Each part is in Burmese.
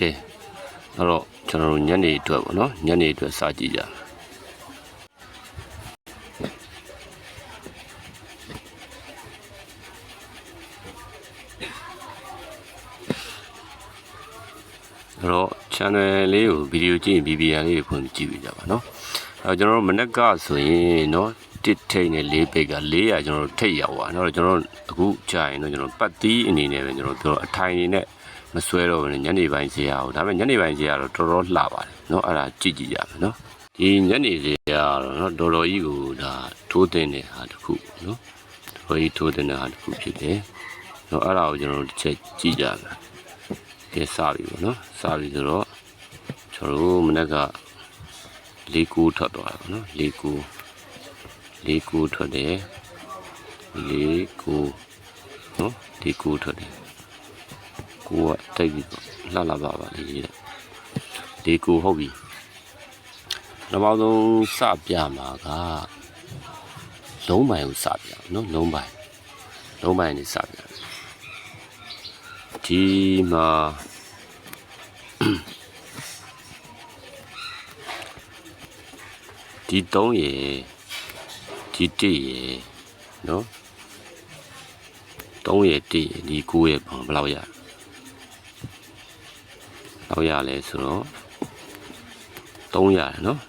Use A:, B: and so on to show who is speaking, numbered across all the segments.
A: ကဲအဲ့တော့ကျွန်တော်တို့ညနေအတွက်ပေါ့နော်ညနေအတွက်စကြည့်ကြအဲ့တော့ channel လေးကိုဗီဒီယိုကြည့်ရင် BBR လေးကိုဖွင့်ပြီးကြည့်ပြကြပါနော်အဲ့တော့ကျွန်တော်တို့မနေ့ကဆိုရင်နော်တစ်ထိတ်နဲ့လေးပိတ်က400ကျွန်တော်တို့ထိတ်ရောက်သွားနော်ကျွန်တော်တို့အခုကြာရင်တော့ကျွန်တော်ပတ်သီးအနေနဲ့ပဲကျွန်တော်တို့ပြောအထိုင်နေနဲ့ မဆွဲတော့ဘူးညနေပိုင်းဈေးရအောင်ဒါပေမဲ့ညနေပိုင်းဈေးရတော့တော်တော်လှပါတယ်နော်အဲ့ဒါကြည့်ကြည့်ကြမယ်နော်ဒီညနေဈေးရတော့နော်တော်တော်ကြီးကိုဒါထိုးတင်တဲ့ဟာတစ်ခုနော်တော်တော်ကြီးထိုးတင်တဲ့ဟာတစ်ခုဖြစ်တယ်နော်အဲ့ဒါကိုကျွန်တော်တို့တစ်ချက်ကြည့်ကြမယ်ကဲစပြီပေါ့နော်စပြီဆိုတော့ကျွန်တော်တို့မနေ့ကလေးကူထွက်သွားတာပေါ့နော်လေးကူလေးကူထွက်တယ်လေးကူနော်လေးကူထွက်တယ် ကိုကတိုက်ပြီးတော့လှလှပါပါလေးရေးတယ်လေးကူဟုတ်ပြီနောက်ဆုံးစပြမှာကလုံးပိုင်ကိုစပြနော်လုံးပိုင်လုံးပိုင်နေစပြဒီမှာဒီ3ရေဒီ1ရေနော်3ရေ1ရေဒီ9ရေပေါ့ဘယ်လောက်ရလော က်ရလဲဆိုတော့3ရတယ်နော်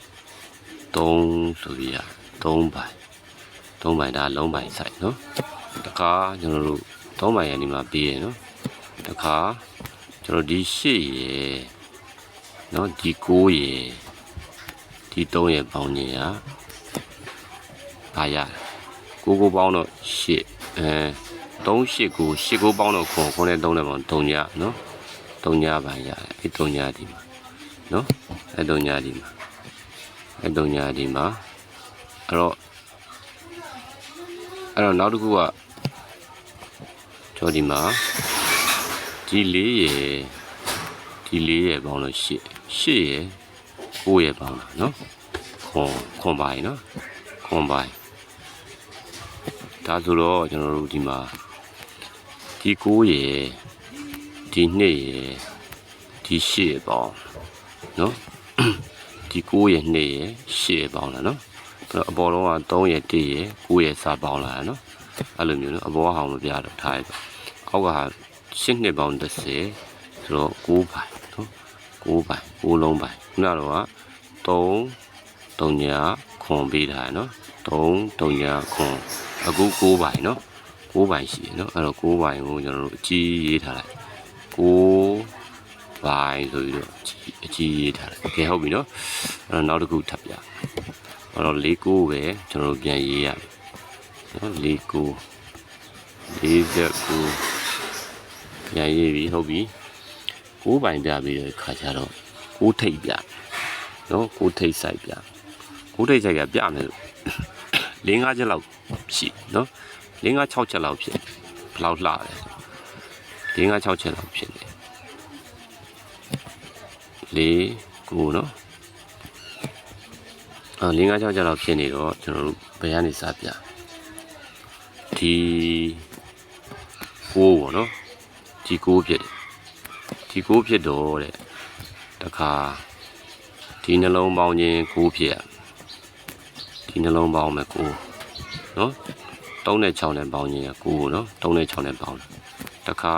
A: 3ဆိုပြီးရ3ပိုင်3ပိုင်ဒါလုံးပိုင်ဆိုင်နော်တခါကျွန်တော်တို့3ပိုင်ရနေမှာပြီးရနော်တခါကျွန်တော်ဒီ8ရေနော်ဒီ9ရေဒီ3ရဲ့ပေါင်းခြင်းဟာဘာရကိုကိုပေါင်းတော့8အဲ3 8ကို8ကိုပေါင်းတော့ခွန်ခွန်နဲ့3နဲ့ပေါင်း3ညနော် 3ညပါရတယ်အဲ့3ညဒီမှာနော်အဲ့3ညဒီမှာအဲ့3ညဒီမှာအဲ့တော့အဲ့တော့နောက်တစ်ခုကကျော်ဒီမှာဒီ4ရဲ့ဒီ4ရဲ့ပေါင်းတော့8 8ရဲ့ကိုယ့်ရဲ့ပေါင်းတာနော်ခွန်ခွန်ပိုင်းနော်ခွန်ပိုင်းဒါဆိုတော့ကျွန်တော်တို့ဒီမှာဒီကိုယ့်ရဲ့ ဒီနှစ်ရဲ့ဒီရှေ့ရဲ့ပေါင်းနော်ဒီကိုယ့်ရဲ့နှစ်ရဲ့ရှေ့ရဲ့ပေါင်းလာနော်အဲ့တော့အပေါ်တော့က3ရဲ့1ရဲ့9ရဲ့စာပေါင်းလာနော်အဲ့လိုမျိုးနော်အပေါ်ကဟောင်းမပြတော့ထားရတော့အောက်က8နှစ်ပေါင်း30ဆိုတော့9ပိုင်းနော်9ပိုင်း9လုံးပိုင်းခုနကတော့က3 3ညာခွန်ပေးထားရနော်3 3ညာခွန်အခု9ပိုင်းနော်9ပိုင်းရှိရနော်အဲ့တော့9ပိုင်းကိုကျွန်တော်တို့အကြီးရေးထားလိုက် 9ပိုင်းဆိုပြီးတော့အကြီးရေးထားလိုက်ကဲဟုတ်ပြီနော်အဲ့တော့နောက်တစ်ခုထပ်ပြအဲ့တော့၄9ပဲကျွန်တော်တို့ပြန်ရေးရနော်၄9 49ပြန်ရေးပြီဟုတ်ပြီ9ပိုင်းပြပြီးတဲ့ခါကျတော့6ထိပ်ပြနော်6ထိပ်ဆိုင်ပြ6ထိပ်ဆိုင်ကပြမယ်လို့၄၅ချက်လောက်ရှိနော်၄၅6ချက်လောက်ဖြစ်ဘယ်လောက်လှလဲ ၄၅6ချက်လောက်ဖြစ်နေ၄ကိုနော်အာ၄၅6ချက်လောက်ဖြစ်နေတော့ကျွန်တော်တို့ဘယ်ကနေစပြဒီကိုပေါ့နော်ဒီကိုဖြစ်တယ်ဒီကိုဖြစ်တော့တဲ့တခါဒီနှလုံးပေါင်းခြင်းကိုဖြစ်ရဒီနှလုံးပေါင်းမယ်ကိုနော်3နဲ့6နဲ့ပေါင်းခြင်းကကိုနော်3နဲ့6နဲ့ပေါင်းတယ် တခါ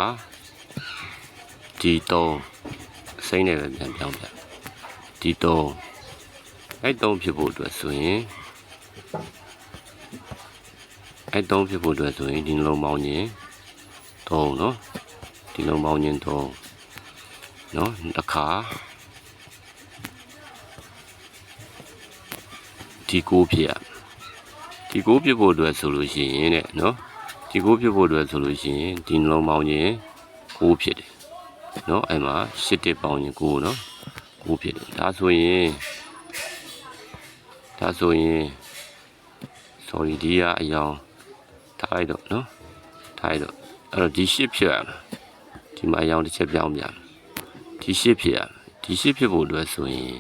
A: ဒီ3စိမ့်နဲ့ပဲပြန်ပြောင်းပြဒီ3အဲ့3ဖြစ်ဖို့အတွက်ဆိုရင်အဲ့3ဖြစ်ဖို့အတွက်ဆိုရင်ဒီနှလုံးပေါင်းခြင်း3နော်ဒီနှလုံးပေါင်းခြင်း3နော်တစ်ခါဒီကိုဖြစ်ရဒီကိုဖြစ်ဖို့အတွက်ဆိုလို့ရှိရင်တဲ့နော် ဒီကိုဖြစ်ဖို့အတွက်ဆိုလို့ရှိရင်ဒီနှလုံးပေါင်းခြင်းကိုဖြစ်တယ်နော်အဲ့မှာရှစ်တစ်ပေါင်းခြင်းကိုနော်ကိုဖြစ်တယ်ဒါဆိုရင်ဒါဆိုရင် sorry ဒီကအယောင်ထားလိုက်တော့နော်ထားလိုက်တော့အဲ့တော့ဒီရှစ်ဖြစ်ရမှာဒီမှာအယောင်တစ်ချက်ပြောင်းပြန်ဒီရှစ်ဖြစ်ရဒီရှစ်ဖြစ်ဖို့အတွက်ဆိုရင်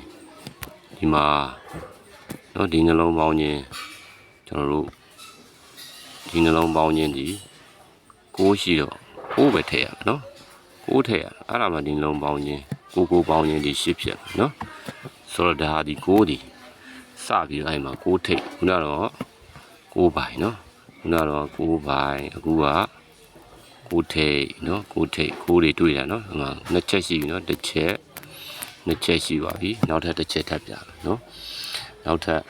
A: ဒီမှာနော်ဒီနှလုံးပေါင်းခြင်းကျွန်တော်တို့ ဒီနှလုံးပေါင်းခြင်းဒီကိုးရှိတော့ကိုးပဲထည့်ရမယ်နော်ကိုးထည့်ရအဲ့ဒါမှဒီနှလုံးပေါင်းခြင်းကိုကိုပေါင်းရင်ဒီရှစ်ဖြစ်နော်ဆိုတော့ဒါဟာဒီကိုဒီစပြီးတော့အဲ့မှာကိုထိတ်ခုနကတော့ကိုပိုင်နော်ခုနကတော့ကိုပိုင်အခုကကိုထိတ်နော်ကိုထိတ်ကိုတွေတွေ့တာနော်ဟိုမှာနှစ်ချက်ရှိပြီနော်တစ်ချက်နှစ်ချက်ရှိပါပြီနောက်ထပ်တစ်ချက်ထပ်ပြမယ်နော်နောက်ထပ်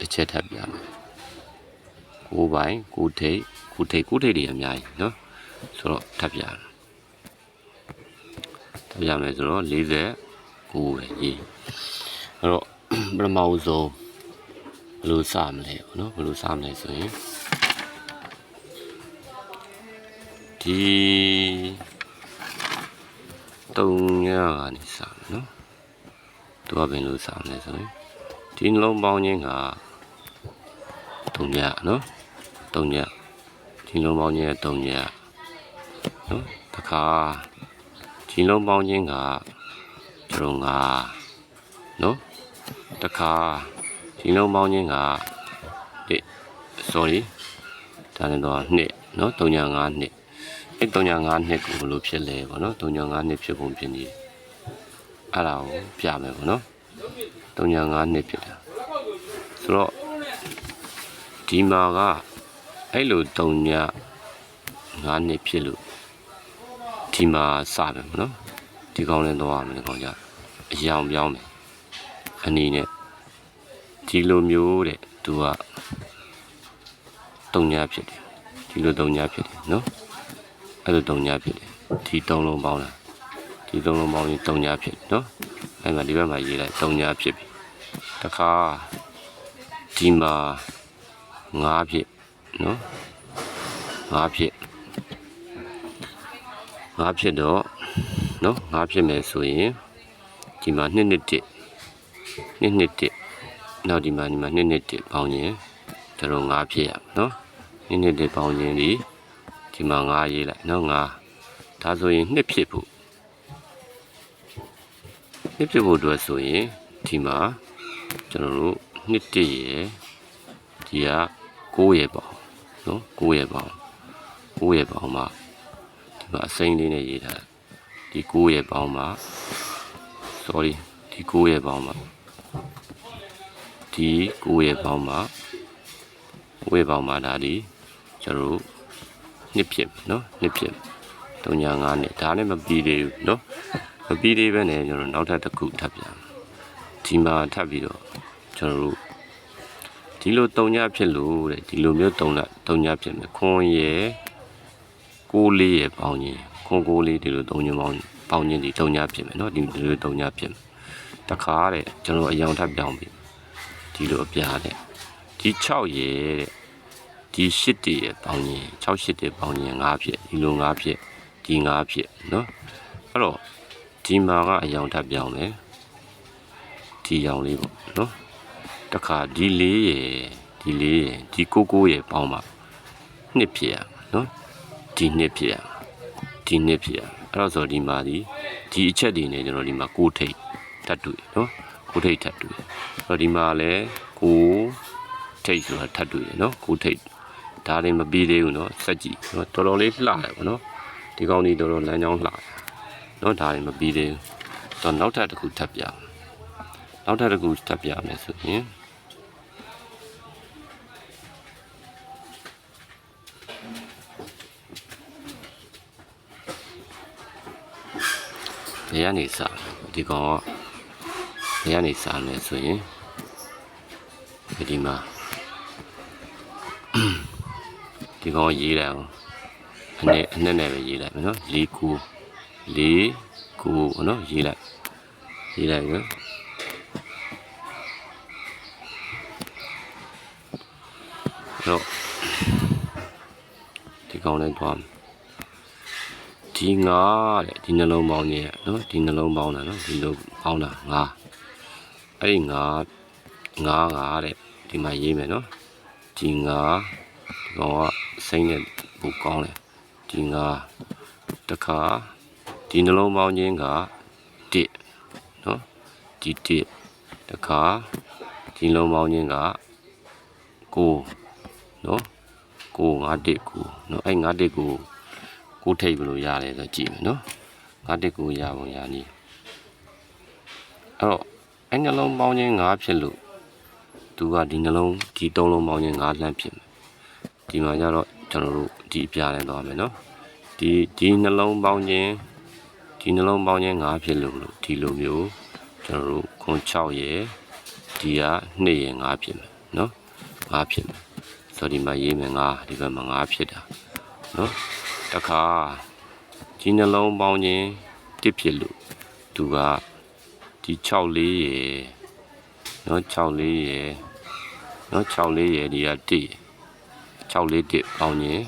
A: တစ်ချက်ထပ်ပြမယ် 6ပိုင်9ထိပ်9ထိပ်9ထိပ်တွေအများကြီးเนาะဆိုတော့ထပ်ပြရထပ်ပြမယ်ဆိုတော့49ပဲရေးအဲ့တော့ပထမဆုံးဘယ်လိုစမလဲပေါ့เนาะဘယ်လိုစမလဲဆိုရင်ဒီတုံညာကနေစမယ်เนาะသူကဘယ်လိုစမလဲဆိုရင်ဒီနှလုံးပေါင်းခြင်းကတုံညာเนาะ ၃ညက်ဂျင်းလုံးပေါင်းခြင်း၃ညက်နော်တခါဂျင်းလုံးပေါင်းခြင်းကကျွန်တော်ကနော်တခါဂျင်းလုံးပေါင်းခြင်းကဒီ sorry ဒါလည်းတော့နှစ်နော်၃ညက်၅နှစ်အဲ့၃ညက်၅နှစ်ကိုဘယ်လိုဖြစ်လဲပေါ့နော်၃ညက်၅နှစ်ဖြစ်ပုံဖြစ်နေအဲ့ဒါကိုပြမယ်ပေါ့နော်၃ညက်၅နှစ်ဖြစ်တာဆိုတော့ဒီမှာက အဲ့လို305နှစ်ဖြစ်လို့ဒီမှာစမယ်ပေါ့နော်ဒီကောင်းလည်းတော့ရမယ်ဒီကောင်းကြအယောင်ပြောင်းမယ်အနေနဲ့ဒီလိုမျိုးတဲ့သူကတုံညာဖြစ်တယ်ဒီလိုတုံညာဖြစ်တယ်နော်အဲ့လိုတုံညာဖြစ်တယ်ဒီတုံလုံးပေါင်းတာဒီတုံလုံးပေါင်းရင်တုံညာဖြစ်တယ်နော်အဲ့မှာဒီဘက်မှာရေးလိုက်တုံညာဖြစ်ပြီတခါဒီမှာငါးဖြစ် နော်ငါးဖြစ်ငါးဖြစ်တော့နော်ငါးဖြစ်မယ်ဆိုရင်ဒီမှာနှစ်နှစ်တစ်နှစ်နှစ်တစ်နောက်ဒီမှာဒီမှာနှစ်နှစ်တစ်ပေါင်းရင်ကျွန်တော်၅ဖြစ်ရမယ်နော်နှစ်နှစ်တစ်ပေါင်းရင်ဒီဒီမှာ၅ရေးလိုက်နော်၅ဒါဆိုရင်နှစ်ဖြစ်ဖို့နှစ်ဖြစ်ဖို့အတွက်ဆိုရင်ဒီမှာကျွန်တော်တို့နှစ်တစ်ရယ်ဒီက9ရယ်ပေါင်း နော်9ရယ်ပေါင်း9ရယ်ပေါင်းမှာဒီမှာအစိမ်းလေးနဲ့ရေးထားဒီ9ရယ်ပေါင်းမှာ sorry ဒီ9ရယ်ပေါင်းမှာဒီ9ရယ်ပေါင်းမှာ9ရယ်ပေါင်းမှာဒါဒီကျွန်တော်တို့နှစ်ဖြစ်မယ်နော်နှစ်ဖြစ်305နှစ်ဒါနဲ့မပြီးသေးဘူးနော်မပြီးသေးပဲနဲ့ကျွန်တော်နောက်ထပ်တစ်ခုထပ်ပြန်ဒီမှာထပ်ပြီးတော့ကျွန်တော်တို့ ဒီလို3ညဖြစ်လို့တဲ့ဒီလိုမျိုး3ည3ညဖြစ်မယ်ခွန်ရယ်6လေးရယ်ပေါင်းရင်ခွန်6လေးဒီလို3ညပေါင်းပေါင်းရင်ဒီ3ညဖြစ်မယ်နော်ဒီလို3ညဖြစ်မယ်တခါတဲ့ကျွန်တော်အယောင်ထပ်ပြောင်းပြီဒီလိုအပြားတဲ့ဒီ6ရယ်တဲ့ဒီ8တည်းရယ်ပေါင်းရင်6 8တည်းပေါင်းရင်5ဖြစ်ဒီလို5ဖြစ်ဒီ5ဖြစ်နော်အဲ့တော့ဒီမှာကအယောင်ထပ်ပြောင်းမယ်ဒီယောင်လေးပေါ့နော် တခါဒီလေးရယ်ဒီလေးရယ်ဒီကိုကိုရယ်ပေါင်းပါနှစ်ဖြစ်ရမှာနော်ဒီနှစ်ဖြစ်ရမှာဒီနှစ်ဖြစ်ရအဲ့တော့ဆိုဒီမှာဒီဒီအချက်တွေနဲ့ကျွန်တော်ဒီမှာကိုထိတ်ထပ်တွေ့နော်ကိုထိတ်ထပ်တွေ့အဲ့တော့ဒီမှာလည်းကိုထိတ်ဆိုတာထပ်တွေ့နော်ကိုထိတ်ဒါလည်းမပြီးသေးဘူးနော်စက်ကြည့်နော်တော်တော်လေးလှတယ်ပေါ့နော်ဒီကောင်းကြီးတော်တော်လမ်းကြောင်းလှတယ်နော်ဒါလည်းမပြီးသေးဘူးတော့နောက်ထပ်တစ်ခုထပ်ပြအောင်နောက်ထပ်တစ်ခုထပ်ပြမယ်ဆိုရင် ဘယ်ကနေစဒီကောင်ကဘယ်ကနေစလဲဆိုရင်ဒီမှာဒီကောင်ရေးလိုက်အောင်အနဲ့အနဲ့နဲ့ပဲရေးလိုက်မယ်နော်၄ခု၄ခုနော်ရေးလိုက်ရေးလိုက်နော်တော့ဒီကောင်လေးသွားမယ် ဒီငါတဲ့ဒီနှလုံးပေါင်းကြီးနော်ဒီနှလုံးပေါင်းတာနော်ဒီလိုပေါင်းတာငါအဲ့ဒီငါငါငါတဲ့ဒီမှာရေးမယ်နော်ဒီငါဒီကောင်ကစိမ့်နဲ့ဘူကောင်းတယ်ဒီငါတခါဒီနှလုံးပေါင်းခြင်းက1နော်ဒီ1တခါဒီနှလုံးပေါင်းခြင်းက9နော်9 5 1 9နော်အဲ့5 1 9ကို ထိတ်ဘယ်လိုရလဲဆိုကြည့်မယ်နော်ငါတက်ကိုရပုံရနည်းအဲ့တော့အဲ့နှလုံးပေါင်းခြင်း၅ဖြစ်လို့သူကဒီနှလုံးဒီ၃လုံးပေါင်းခြင်း၅လမ်းဖြစ်မယ်ဒီမှာကျတော့ကျွန်တော်တို့ဒီအပြားနဲ့သွားမယ်နော်ဒီဒီနှလုံးပေါင်းခြင်းဒီနှလုံးပေါင်းခြင်း၅ဖြစ်လို့လို့ဒီလိုမျိုးကျွန်တော်တို့ခွန်6ရယ်ဒီက2ရယ်5ဖြစ်မယ်နော်5ဖြစ်မယ်ဆိုတော့ဒီမှာရေးမယ်5ဒီဘက်မှာ5ဖြစ်တာနော် တခါဒီနှလုံးပေါင်းခြင်းတစ်ဖြစ်လို့သူကဒီ64ရယ်နော်64ရယ်နော်64ရယ်ဒီကတစ်64တစ်ပေါင်းခြင်း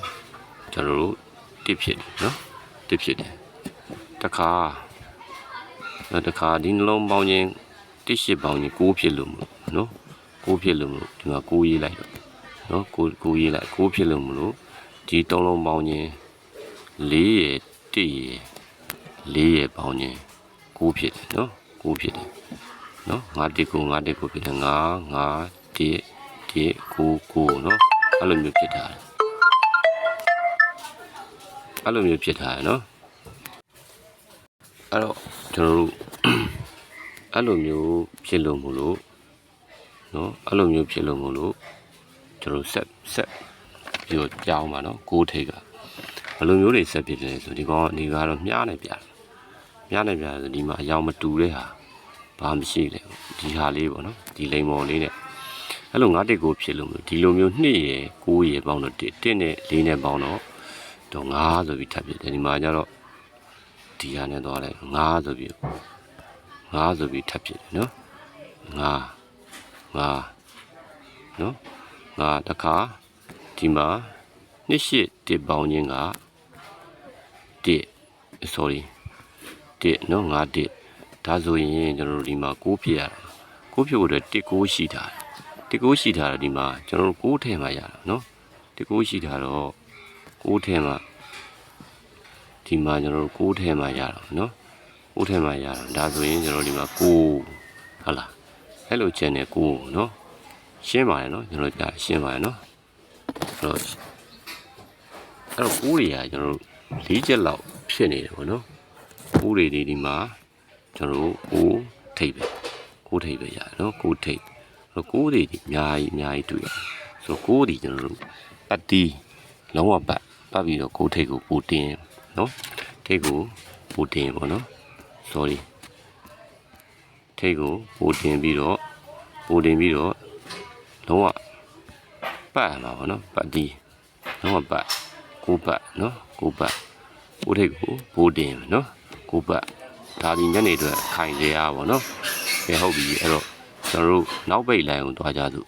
A: ကျွန်တော်တို့တစ်ဖြစ်နော်တစ်ဖြစ်တယ်တခါနော်တခါဒီနှလုံးပေါင်းခြင်းတစ်ရှိပေါင်းခြင်း6ဖြစ်လို့မလို့နော်6ဖြစ်လို့မလို့ဒီမှာ6ရေးလိုက်တော့နော်6 6ရေးလိုက်6ဖြစ်လို့မလို့ဒီသုံးလုံးပေါင်းခြင်း ၄ရယ်၁ရယ်၄ရယ်ပေါင်းခြင်း9ဖြစ်တယ်နော်9ဖြစ်တယ်နော်9တစ်ကို9တစ်ကိုဖြစ်တယ်9 9တစ်တစ်9 9နော်အဲ့လိုမျိုးဖြစ်တာအဲ့လိုမျိုးဖြစ်တာနော်အဲ့တော့ကျွန်တော်တို့အဲ့လိုမျိုးဖြစ်လို့မလို့နော်အဲ့လိုမျိုးဖြစ်လို့မလို့ကျွန်တော်ဆက်ဆက်ပြီးတော့ကြောင်းပါနော်ကိုးထိတ်က ဘယ်လိုမျိုးတွေဆက်ဖြစ်တယ်ဆိုဒီကောင်ဒီကတော့မြားနေပြတယ်မြားနေပြတယ်ဆိုဒီမှာအယောင်မတူတဲ့ဟာဘာမှမရှိလေဒီဟာလေးပေါ့နော်ဒီလိမ်မော်လေးနဲ့အဲ့လိုငါးတက်ကိုဖြစ်လို့မလို့ဒီလိုမျိုး2ရယ်9ရယ်ပေါင်းတော့1 1နဲ့4နဲ့ပေါင်းတော့တော့9ဆိုပြီးထပ်ဖြစ်တယ်ဒီမှာကျတော့ဒီဟာနဲ့သွားလိုက်9ဆိုပြီး9ဆိုပြီးထပ်ဖြစ်တယ်နော်9 9နော်9တစ်ခါဒီမှာ2 8 1ပေါင်းခြင်းက 1 sorry 1နော်9 1ဒါဆိုရင်ကျွန်တော်တို့ဒီမှာ6ဖြစ်ရတာ6ဖြစ်ဖို့အတွက်1 6ရှိတာ1 6ရှိတာဒီမှာကျွန်တော်တို့6ထဲမှာရတာနော်1 6ရှိတာတော့6ထဲမှာဒီမှာကျွန်တော်တို့6ထဲမှာရတာနော်6ထဲမှာရတာဒါဆိုရင်ကျွန်တော်ဒီမှာ6ဟုတ်လားအဲ့လိုချက်နဲ့6နော်ရှင်းပါတယ်နော်ကျွန်တော်ကြားရှင်းပါတယ်နော်အဲ့တော့အဲ့တော့6တွေကကျွန်တော်တို့ ၄ချက်လောက်ဖြစ်နေတယ်ပေါ့နော်6တွေဒီဒီမှာကျွန်တော်တို့ကိုထိပ်ပဲကိုထိပ်ပဲရတယ်နော်ကိုထိပ်အဲ့တော့ကိုတွေဒီအများကြီးအများကြီးတွေ့ရတယ်ဆိုတော့ကိုဒီကျွန်တော်တို့ပတ်တီးလုံးဝပတ်ပတ်ပြီးတော့ကိုထိပ်ကိုပိုတင်နော်ထိပ်ကိုပိုတင်ပေါ့နော် sorry ထိပ်ကိုပိုတင်ပြီးတော့ပိုတင်ပြီးတော့လုံးဝပတ်ရမှာပေါ့နော်ပတ်တီးလုံးဝပတ်ကိုပတ်နော် ကိုပတ်ကိုထိပ်ကိုပိုတင်နော်ကိုပတ်ဒါဒီညနေအတွက်ခိုင်ကြရပါဘောနော်ကဲဟုတ်ပြီအဲ့တော့ကျွန်တော်တို့နောက်ပိတ်လိုင်းကိုတွားကြသူ